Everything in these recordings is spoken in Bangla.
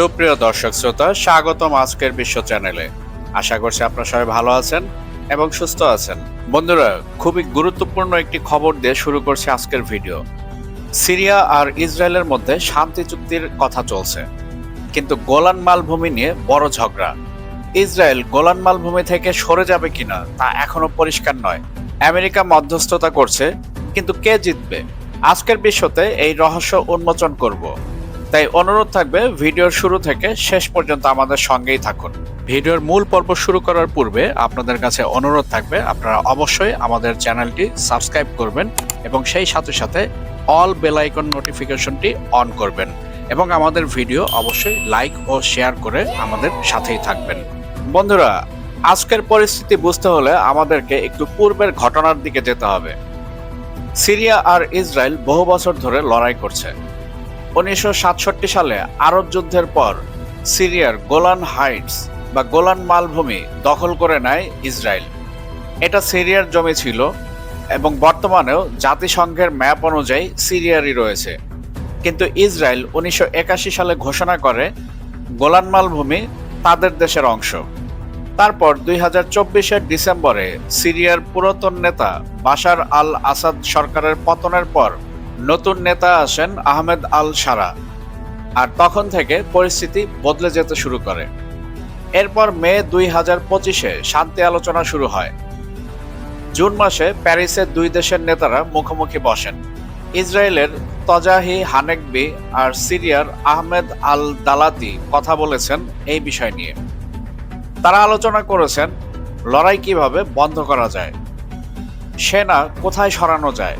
সুপ্রিয় দর্শক শ্রোতা, স্বাগতম আজকের বিশ্ব চ্যানেলে। আশা করছি আপনারা সবাই ভালো আছেন এবং সুস্থ আছেন। বন্ধুরা, খুবই গুরুত্বপূর্ণ একটি খবর দিয়ে শুরু করছে আজকের ভিডিও। সিরিয়া আর ইসরায়েলের মধ্যে শান্তি চুক্তির কথা চলছে। কিন্তু গোলান মালভূমি নিয়ে বড় ঝগড়া। ইসরায়েল গোলান মালভূমি থেকে সরে যাবে কিনা তা এখনও পরিষ্কার নয়। আমেরিকা মধ্যস্থতা করছে, কিন্তু কে জিতবে? আজকের বিশ্বতে এই রহস্য উন্মোচন করব। তাই অনুরোধ থাকবে, ভিডিওর শুরু থেকে শেষ পর্যন্ত আমাদের সঙ্গেই থাকুন। ভিডিওর মূল পর্ব শুরু করার পূর্বে আপনাদের কাছে অনুরোধ থাকবে, আপনারা অবশ্যই আমাদের চ্যানেলটি সাবস্ক্রাইব করবেন এবং সেই সাথে সাথে অল বেল আইকন নোটিফিকেশনটি অন করবেন এবং আমাদের ভিডিও অবশ্যই লাইক ও শেয়ার করে আমাদের সাথেই থাকবেন। বন্ধুরা, আজকের পরিস্থিতি বুঝতে হলে আমাদেরকে একটু পূর্বের ঘটনার দিকে যেতে হবে। সিরিয়া আর ইসরায়েল বহু বছর ধরে লড়াই করছে। উনিশশো সাতষট্টি সালে আরব যুদ্ধের পর সিরিয়ার গোলান হাইটস বা গোলান মালভূমি দখল করে নেয় ইসরায়েল। এটা সিরিয়ার জমি ছিল এবং বর্তমানেও জাতিসংঘের ম্যাপ অনুযায়ী সিরিয়ারই রয়েছে। কিন্তু ইসরায়েল উনিশশো একাশি সালে ঘোষণা করে গোলান মালভূমি তাদের দেশের অংশ। তারপর দুই হাজার চব্বিশের ডিসেম্বরে সিরিয়ার পুরাতন নেতা বাশার আল আসাদ সরকারের পতনের পর নতুন নেতা আসেন আহমেদ আল সারা আর তখন থেকে পরিস্থিতি বদলে যেতে শুরু করে। এরপর মে দুই হাজার পঁচিশে শান্তি আলোচনা শুরু হয়। জুন মাসে প্যারিসে দুই দেশের নেতারা মুখোমুখি বসেন। ইসরায়েলের তজাহি হানেকবি আর সিরিয়ার আহমেদ আল দালাতি কথা বলেছেন এই বিষয় নিয়ে। তারা আলোচনা করেছেন, লড়াই কীভাবে বন্ধ করা যায়? সেনা কোথায় সরানো যায়?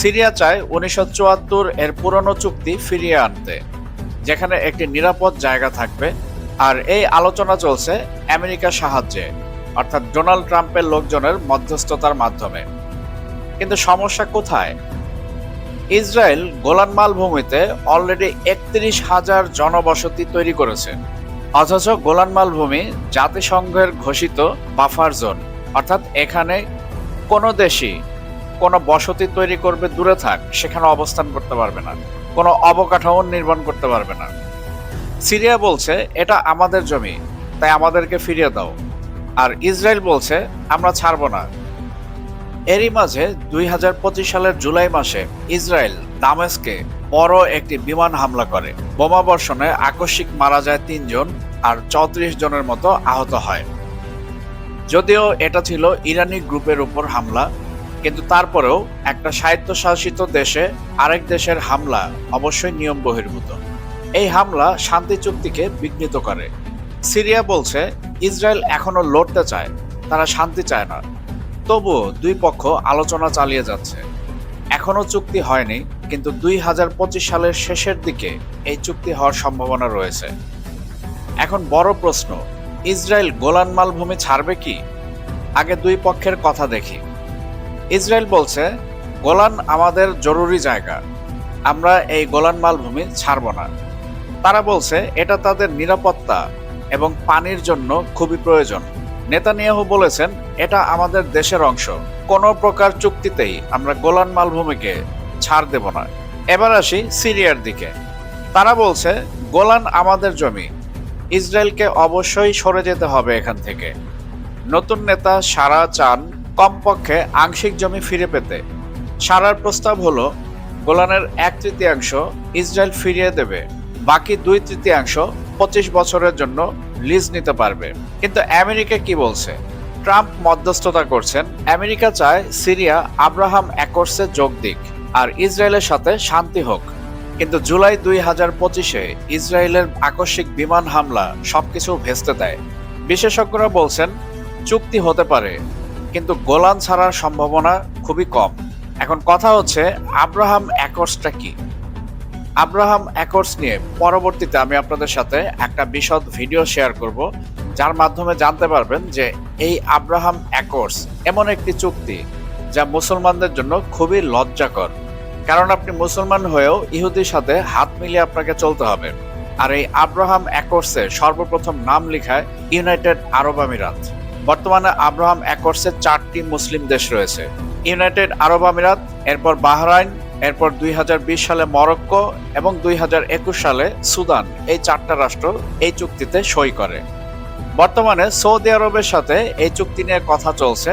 সিরিয়া চায় উনিশশো চুয়াত্তর এর পুরনো চুক্তি ফিরিয়ে আনতে, যেখানে একটি নিরাপদ জায়গা থাকবে। আর এই আলোচনা চলছে আমেরিকার সাহায্যে, অর্থাৎ ডোনাল্ড ট্রাম্পের লোকজনের মধ্যস্থতার মাধ্যমে। কিন্তু সমস্যা কোথায়? ইসরায়েল গোলান মালভূমিতে অলরেডি একত্রিশ হাজার জনবসতি তৈরি করেছে। অথচ গোলান মালভূমি জাতিসংঘের ঘোষিত বাফার জোন, অর্থাৎ এখানে কোনো দেশই কোনো বসতি তৈরি করবে দূরে থাক, সেখানে অবস্থান করতে পারবে না। কোনো অবকাঠামো নির্মাণ করতে পারবে না। সিরিয়া বলছে, এটা আমাদের জমি, তাই আমাদেরকে ফিরিয়ে দাও। আর ইসরায়েল বলছে, আমরা ছাড়বো না। এরই মাঝে দুই হাজার পঁচিশ সালের জুলাই মাসে ইসরায়েল দামেস্কে বড় একটি বিমান হামলা করে। বোমা বর্ষণে আকস্মিক মারা যায় তিনজন আর চৌত্রিশ জনের মতো আহত হয়। যদিও এটা ছিল ইরানি গ্রুপের উপর হামলা কিন্তু তারপরেও একটা স্বায়ত্তশাসিত দেশে আরেক দেশের হামলা অবশ্যই নিয়ম বহির্ভূত। এই হামলা শান্তি চুক্তিকে বিঘ্নিত করে। সিরিয়া বলছে, ইসরায়েল এখনও লড়তে চায়, তারা শান্তি চায় না। তবুও দুই পক্ষ আলোচনা চালিয়ে যাচ্ছে। এখনও চুক্তি হয়নি, কিন্তু দুই হাজার পঁচিশ সালের শেষের দিকে এই চুক্তি হওয়ার সম্ভাবনা রয়েছে। এখন বড় প্রশ্ন, ইসরায়েল গোলান মালভূমি ছাড়বে কি? আগে দুই পক্ষের কথা দেখি। ইসরায়েল বলছে, গোলান আমাদের জরুরি জায়গা। আমরা এই গোলান মালভূমি ছাড়ব না। তারা বলছে, এটা তাদের নিরাপত্তা এবং পানির জন্য খুবই প্রয়োজন। নেতানিয়াহু বলেছেন, এটা আমাদের দেশের অংশ। কোনো প্রকার চুক্তিতেই আমরা গোলান মালভূমিকে ছাড় দেব না। এবার আসি সিরিয়ার দিকে। তারা বলছে, গোলান আমাদের জমি। ইসরায়েলকে অবশ্যই সরে যেতে হবে এখান থেকে। নতুন নেতা সারা চান কমপক্ষে আংশিক জমি ফিরে পেতে। সারার প্রস্তাব হলো, গোলানের এক তৃতীয়াংশ ইসরায়েল ফিরিয়ে দেবে, বাকি দুই তৃতীয়াংশ পঁচিশ বছরের জন্য লিজ নিতে পারবে। কিন্তু আমেরিকা কি বলছে? ট্রাম্প মধ্যস্থতা করছেন। আমেরিকা চায় সিরিয়া আব্রাহাম অ্যাকর্সে যোগ দিক আর ইসরায়েলের সাথে শান্তি হোক। কিন্তু জুলাই দুই হাজার পঁচিশে ইসরায়েলের আকস্মিক বিমান হামলা সবকিছু ভেস্তে দেয়। বিশেষজ্ঞরা বলছেন, চুক্তি হতে পারে কিন্তু গোলান ছাড়ার সম্ভাবনা খুবই কম। এখন কথা হচ্ছে, আব্রাহাম অ্যাকর্সটা কি? আব্রাহাম অ্যাকর্স নিয়ে পরবর্তীতে আমি আপনাদের সাথে একটা বিশদ ভিডিও শেয়ার করব, যার মাধ্যমে জানতে পারবেন যে এই আব্রাহাম অ্যাকর্স এমন একটি চুক্তি যা মুসলমানদের জন্য খুবই লজ্জাকর। কারণ আপনি মুসলমান হয়েও ইহুদির সাথে হাত মিলিয়ে আপনাকে চলতে হবে। আর এই আব্রাহাম অ্যাকর্সের সর্বপ্রথম নাম লিখায় ইউনাইটেড আরব আমিরাত। বর্তমানে আব্রাহাম অ্যাকর্সের চারটি মুসলিম দেশ রয়েছে। ইউনাইটেড আরব আমিরাত, এরপর বাহরাইন, এরপর দুই হাজার বিশ সালে মরক্কো এবং দুই হাজার একুশ সালে সুদান। এই চারটা রাষ্ট্র এই চুক্তিতে সই করে। বর্তমানে সৌদি আরবের সাথে এই চুক্তি নিয়ে কথা চলছে।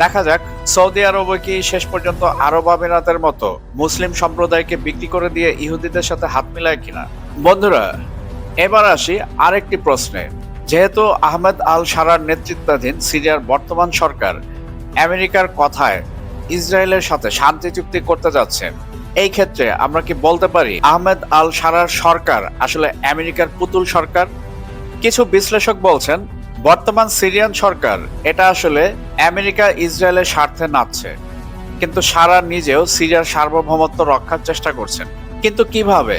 দেখা যাক, সৌদি আরবে কি শেষ পর্যন্ত আরব আমিরাতের মতো মুসলিম সম্প্রদায়কে বিক্রি করে দিয়ে ইহুদিদের সাথে হাত মিলায় কিনা? বন্ধুরা, এবার আসি আরেকটি প্রশ্নে। যেহেতু আহমেদ আল সারার নেতৃত্বাধীন সিরিয়ার বর্তমান সরকার আমেরিকার কথায় ইসরায়েলের সাথে শান্তি চুক্তি করতে যাচ্ছে, এই ক্ষেত্রে আমরা কি বলতে পারি আহমেদ আল সারার সরকার আসলে আমেরিকার পুতুল সরকার? কিছু বিশ্লেষক বলছেন, বর্তমান সিরিয়ান সরকার এটা আসলে আমেরিকা ইসরায়েলের স্বার্থে নাচছে, কিন্তু সারা নিজেও সিরিয়ার সার্বভৌমত্ব রক্ষার চেষ্টা করছেন। কিন্তু কীভাবে?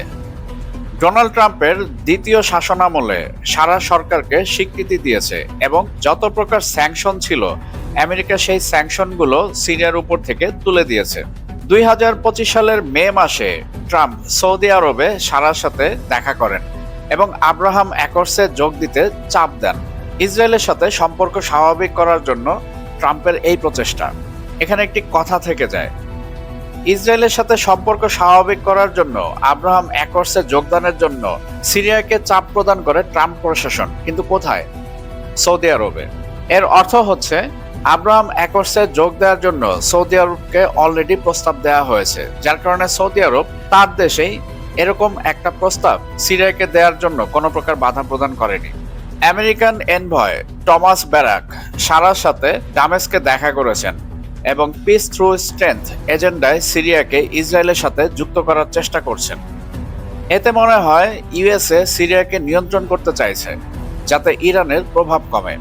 ডোনাল্ড ট্রাম্পের দ্বিতীয় শাসনামলে সারা সরকারকে স্বীকৃতি দিয়েছে এবং যত প্রকার স্যাংশন ছিল, আমেরিকা সেই স্যাংশনগুলো সিরিয়ার উপর থেকে তুলে দিয়েছে। দুই হাজার পঁচিশ সালের মে মাসে ট্রাম্প সৌদি আরবে সারার সাথে দেখা করেন এবং আব্রাহাম অ্যাকর্সে যোগ দিতে চাপ দেন। ইসরায়েলের সাথে সম্পর্ক স্বাভাবিক করার জন্য ট্রাম্পের এই প্রচেষ্টা। এখানে একটি কথা থেকে যায় ইসরায়েলের সাথে সম্পর্ক স্বাভাবিক করার জন্য, আব্রাহাম অ্যাকর্সে যোগদানের জন্য সিরিয়াকে চাপ প্রদান করে ট্রাম্প প্রশাসন। কিন্তু কোথায়? সৌদি আরবে। এর অর্থ হচ্ছে, আব্রাহাম অ্যাকর্সে যোগ দেওয়ার জন্য সৌদি আরবকে অলরেডি প্রস্তাব দেওয়া হয়েছে। যার কারণে সৌদি আরব তার দেশেই এরকম একটা প্রস্তাব সিরিয়াকে দেওয়ার জন্য কোনো প্রকার বাধা প্রদান করেনি। আমেরিকান এনভয় টমাস ব্যারাক সারার সাথে ডামেসকে দেখা করেছেন। এবং পিস থ্রু স্ট্রেংথ এজেন্ডায় সিরিয়াকে ইসরায়েলের সাথে যুক্ত করার চেষ্টা করছেন। এতে মনে হয় ইউএসএ সিরিয়াকে নিয়ন্ত্রণ করতে চাইছে, যাতে ইরানের প্রভাব কমে।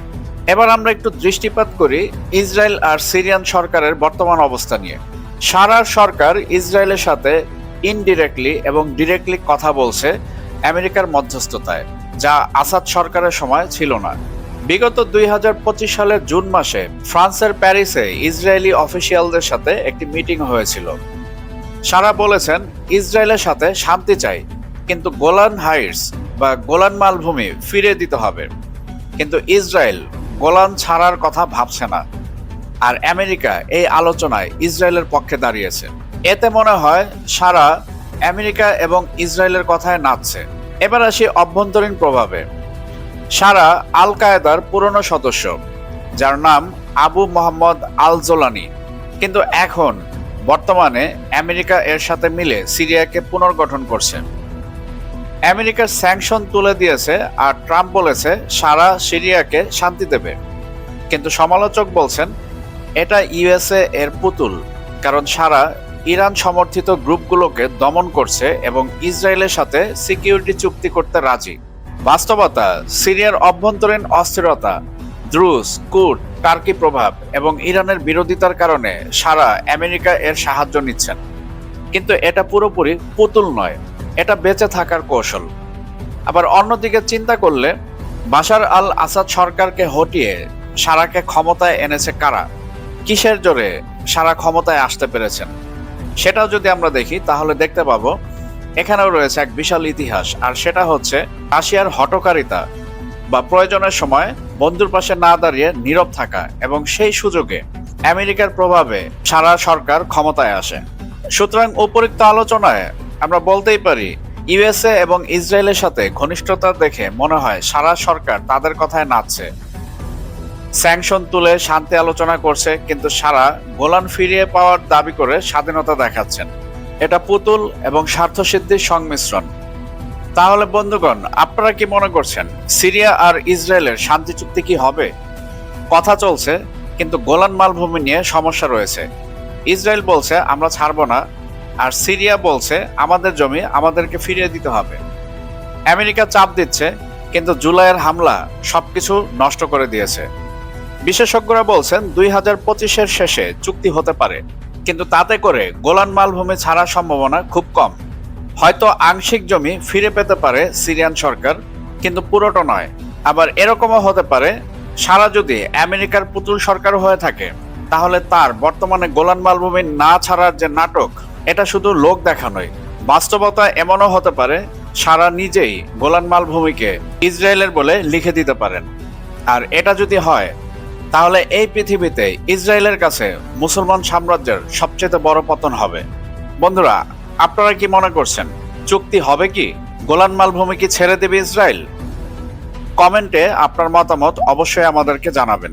এবার আমরা একটু দৃষ্টিপাত করি ইসরায়েল আর সিরিয়ান সরকারের বর্তমান অবস্থা নিয়ে। সারা সরকার ইসরায়েলের সাথে ইনডিরেক্টলি এবং ডিরেক্টলি কথা বলছে আমেরিকার মধ্যস্থতায়, যা আসাদ সরকারের সময় ছিল না। বিগত দুই হাজার পঁচিশ সালের জুন মাসে ফ্রান্সের প্যারিসে ইসরায়েলি অফিসিয়ালদের সাথে একটি মিটিং হয়েছিল। সারা বলেছেন, ইসরায়েলের সাথে শান্তি চাই, কিন্তু গোলান হাইটস বা গোলান মালভূমি ফিরে দিতে হবে। কিন্তু ইসরায়েল গোলান ছাড়ার কথা ভাবছে না। আর আমেরিকা এই আলোচনায় ইসরায়েলের পক্ষে দাঁড়িয়েছে। এতে মনে হয়, সারা আমেরিকা এবং ইসরায়েলের কথায় নাচছে। এবার আসি অভ্যন্তরীণ প্রভাবে। সারা আল কায়েদার পুরনো সদস্য, যার নাম আবু মোহাম্মদ আল জোলানি কিন্তু এখন বর্তমানে আমেরিকা এর সাথে মিলে সিরিয়াকে পুনর্গঠন করছে। আমেরিকার স্যাংশন তুলে দিয়েছে আর ট্রাম্প বলেছে সারা সিরিয়াকে শান্তি দেবে। কিন্তু সমালোচক বলছেন, এটা ইউএসএ এর পুতুল, কারণ সারা ইরান সমর্থিত গ্রুপগুলোকে দমন করছে এবং ইসরায়েলের সাথে সিকিউরিটি চুক্তি করতে রাজি। বাস্তবতা, সিরিয়ার অভ্যন্তরীণ অস্থিরতা, দ্রুস, কুট, টার্কি প্রভাব এবং ইরানের বিরোধিতার কারণে সারা আমেরিকা এর সাহায্য নিচ্ছেন। কিন্তু এটা পুরোপুরি পুতুল নয়, এটা বেঁচে থাকার কৌশল। আবার অন্যদিকে চিন্তা করলে, বাশার আল আসাদ সরকারকে হটিয়ে সারাকে ক্ষমতায় এনেছে কারা? কিসের জোরে সারা ক্ষমতায় আসতে পেরেছেন? সেটাও যদি আমরা দেখি, তাহলে দেখতে পাবো এখানেও রয়েছে এক বিশাল ইতিহাস, আর সেটা হচ্ছে রাশিয়ার হটকারিতা বা প্রয়োজনের সময় বন্ধুর পাশে না দাঁড়িয়ে নীরব থাকা এবং সেই সুযোগে আমেরিকার প্রভাবে সারা সরকার ক্ষমতায় আসে। সুতরাং উপরিক্ত আলোচনায় আমরা বলতেই পারি, ইউএসএ এবং ইসরায়েলের সাথে ঘনিষ্ঠতা দেখে মনে হয় সারা সরকার তাদের কথায় নাচছে। স্যাংশন তুলে শান্তি আলোচনা করছে, কিন্তু সারা গোলান ফিরিয়ে পাওয়ার দাবি করে স্বাধীনতা দেখাচ্ছেন। এটা পুতুল এবং স্বার্থসিদ্ধির সংমিশ্রণ। তাহলে বন্ধুগণ, আপনারা কি মনে করছেন, সিরিয়া আর ইসরায়েলের শান্তি চুক্তি কি হবে? কথা চলছে, কিন্তু গোলান মালভূমি নিয়ে সমস্যা রয়েছে। ইসরায়েল বলছে, আমরা ছাড়বো না। আর সিরিয়া বলছে, আমাদের জমি আমাদেরকে ফিরিয়ে দিতে হবে। আমেরিকা চাপ দিচ্ছে, কিন্তু জুলাইয়ের হামলা সবকিছু নষ্ট করে দিয়েছে। বিশেষজ্ঞরা বলছেন, দুই হাজার পঁচিশের শেষে চুক্তি হতে পারে। কিন্তু তাতে করে গোলান মালভূমি ছাড়ার সম্ভাবনা খুব কম। হয়তো আংশিক জমি ফিরে পেতে পারে সিরিয়ান সরকার, কিন্তু পুরোটা নয়। আবার এরকমও হতে পারে, সারা যদি আমেরিকার পুতুল সরকার হয়ে থাকে, তাহলে তার বর্তমানে গোলান মালভূমি না ছাড়ার যে নাটক, এটা শুধু লোক দেখানোই বাস্তবতা এমনও হতে পারে, সারা নিজেই গোলান মালভূমিকে ইসরায়েলের বলে লিখে দিতে পারেন। আর এটা যদি হয় তাহলে এই পৃথিবীতে ইসরায়েলের কাছে মুসলমান সাম্রাজ্যের সবচেয়ে বড় পতন হবে। বন্ধুরা, আপনারা কি মনে করছেন, চুক্তি হবে কি? গোলান মালভূমি কি ছেড়ে দেবে ইসরায়েল? কমেন্টে আপনার মতামত অবশ্যই আমাদেরকে জানাবেন।